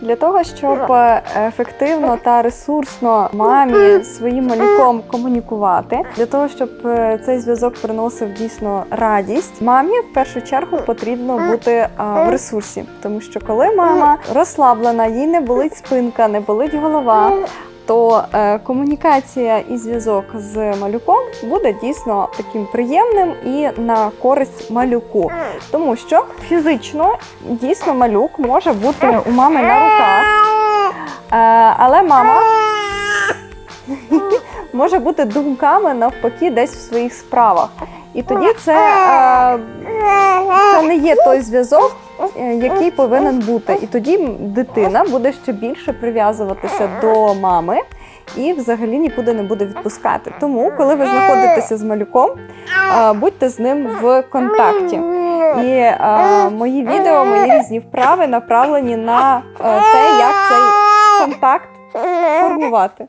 Для того, щоб е, ефективно та ресурсно мамі своїм малюком комунікувати, для того, щоб е, цей зв'язок приносив дійсно радість, мамі в першу чергу потрібно бути в ресурсі, тому що коли мама розслаблена, їй не болить спинка, не болить голова. То е, комунікація і зв'язок з малюком буде дійсно таким приємним і на користь малюку, тому що фізично дійсно малюк може бути у мами на руках, е, але мама може бути думками навпаки десь в своїх справах. І тоді це, е, є той зв'язок, е, який повинен бути. І тоді дитина буде ще більше прив'язуватися до мами і взагалі нікуди не буде відпускати. Тому, коли ви знаходитеся з малюком, будьте з ним в контакті. І е, мої відео, мої різні вправи направлені на е, те, як цей контакт формувати.